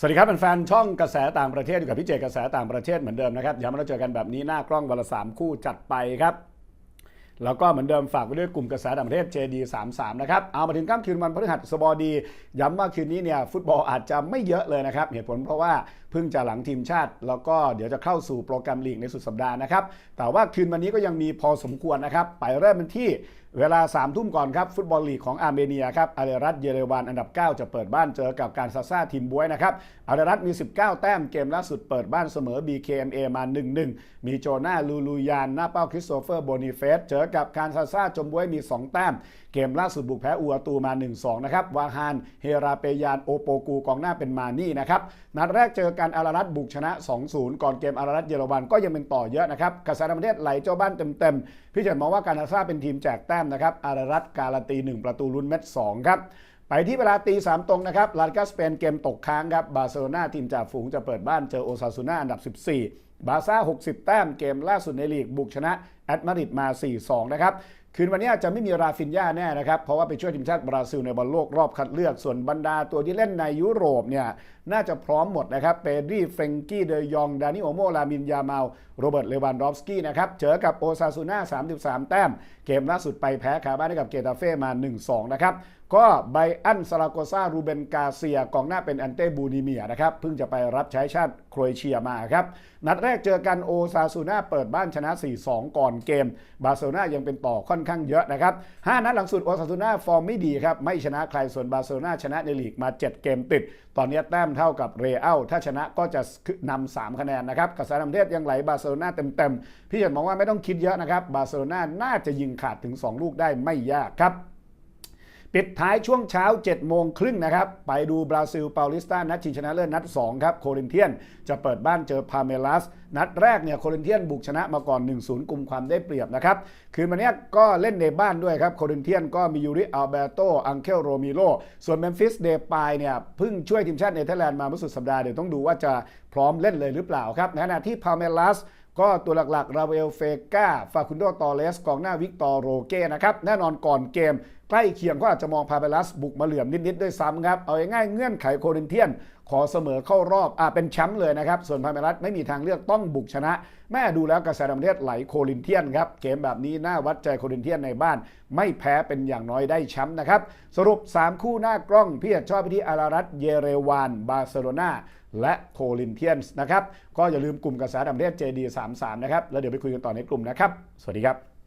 สวัสดีครับแฟนช่องกระแสต่างประเทศอยู่กับพี่เจกระแสต่างประเทศเหมือนเดิมนะครับย้ำว่าเราเจอกันแบบนี้หน้ากล้องวันละสามคู่จัดไปครับ แล้วก็เหมือนเดิมฝากไว้ด้วยกลุ่มกระแสต่างประเทศ JD 33 นะครับเอามาถึงค่ำคืนวันพฤหัสบดี ย้ำว่าคืนนี้เนี่ยฟุตบอลอาจจะไม่เยอะเลยนะครับ เหตุผลเพราะว่าเพิ่งจะหลังทีมชาติ แล้วก็เดี๋ยวจะเข้าสู่โปรแกรมลีกในสุดสัปดาห์นะครับแต่ว่าคืนวันนี้ก็ยังมีพอสมควรนะครับไปเริ่มกันที่ เวลา3ามทุ่มก่อนครับ ฟุตบอลลีกของอาร์เมเนียครับอาเรรัตเยเรวานอันดับ 9 จะเปิดบ้านเจอกับการซาซาทีมบวยนะครับอาเรรัตมี 19 แต้มเกมล่าสุดเปิดบ้านเสมอ BKMA มา 1-1 มีโจนาลูลูยานหน้าเป้าคริสโตเฟอร์โบนิเฟสเจอกับการซาซาจมบวยมี 2 แต้ม เกมล่าสุดบุกแพ้อูอาตูมา 1-2 นะครับวาฮานเฮราเปยานโอโปกูกองหน้าเป็นมานี่นะครับนัดแรกเจอกันอารารัตบุกชนะ 2-0 ก่อนเกมอารารัตเยอรมันก็ยังเป็นต่อเยอะนะครับกระแสต่างประเทศไหลเจ้าบ้านเต็มๆพี่เฉินมองว่าการนาซาเป็นทีมแจกแต้มนะครับอารารัตการันตี 1 ประตูลุ้นเม็ด2ครับไปที่เวลาตีสามตรงนะครับลาดกาสเปนเกมตกค้างครับบาร์เซโลนาทีมจ่าฝูงจะเปิดบ้านเจอโอซาซูน่าอันดับ 14 บาซ่า 60 แต้มเกมล่าสุดในลีกบุกชนะแอตมาดริดมา 4-2 นะครับ คืนวันนี้จะไม่มีราฟินญาแน่นะครับ เพราะว่าไปช่วยทีมชาติบราซิลในบอลโลกรอบคัดเลือกส่วนบรรดาตัวที่เล่นในยุโรปเนี่ยน่าจะพร้อมหมดนะครับเปรีเฟรงกี้เดยองดานิโอโมลามินยาเมาโรเบิร์ตเลวันดอฟสกี้นะครับเจอกับโอซาซูน่า33 แต้ม เกมล่าสุดไปแพ้คาบ้านให้กับเกตาเฟ่มา 1-2 นะครับก็ไบอันซาราโกซารูเบนกาเซียกองหน้าเป็นอันเต้บูนิเมียนะครับเพิ่งจะไปรับใช้ชาติโครเอเชียมาครับ นัดแรกเจอกันโอซาซูน่าเปิดบ้านชนะ 4-2 ก่อนเกม บาร์เซโลนายังเป็นต่อค่อนข้างเยอะนะครับ5นัดหลังสุดโอซาซูน่าฟอร์มไม่ดีครับไม่ชนะใครส่วนบาร์เซโลนาชนะในลีกมา 7 เกมติด ตอนนี้แต้มเท่ากับเรอัลถ้าชนะก็จะนำ3คะแนนนะครับกระแสน้ำเทศยังไหลบาร์เซโลนาเต็มๆพี่เห็นมองว่าไม่ต้องคิดเยอะนะครับบาร์เซโลนาน่าจะยิงขาดถึง 2 ลูกได้ไม่ยากครับ ปิดท้ายช่วงเช้า 7 โมงครึ่งนะครับ ไปดูบราซิลเปาลิสตานัดชิงชนะเลิศนัด 2 ครับ โครินเทียนจะเปิดบ้านเจอพาเมลัส นัดแรกเนี่ยโครินเทียนบุกชนะมาก่อน 1-0กลุ่มความได้เปรียบนะครับ คืนวันนี้ก็เล่นในบ้านด้วยครับ โครินเทียนก็มียูริอัลเบโตอังเคลโรมิโล ส่วนเมมฟิสเดปายเนี่ยเพิ่งช่วยทีมชาติเนเธอร์แลนด์มาเมื่อสุดสัปดาห์เดี๋ยวต้องดูว่าจะพร้อมเล่นเลยหรือเปล่าครับในขณะที่พาเมลัส ก็ตัวหลักๆ ราเวลเฟกาฟาคุนโดตอเลสกองหน้าวิกตอร์โรเก้นะครับ แน่นอนก่อนเกม ใกล้เคียงก็อาจจะมองพาเปลัสบุกมาเหลื่อมนิดๆด้วยซ้ำครับ เอาง่ายๆเงื่อนไขโครินเทียน ขอเสมอเข้ารอบอ่าเป็นแชมป์เลยนะครับ ส่วนพาเปลัสไม่มีทางเลือกต้องบุกชนะ แม่ดูแล้วกระแสต่างประเทศไหลโครินเทียนครับ เกมแบบนี้น่าวัดใจโครินเทียนในบ้าน ไม่แพ้เป็นอย่างน้อยได้แชมป์นะครับสรุป 3 คู่หน้ากล้องพี่ชอบไปที่อารารัตเยเรวานบาร์เซโลนา และโคลินเทียนส์นะครับ ก็อย่าลืมกลุ่มกระแสต่างประเทศ JD 33 นะครับ แล้วเดี๋ยวไปคุยกันต่อในกลุ่มนะครับ สวัสดีครับ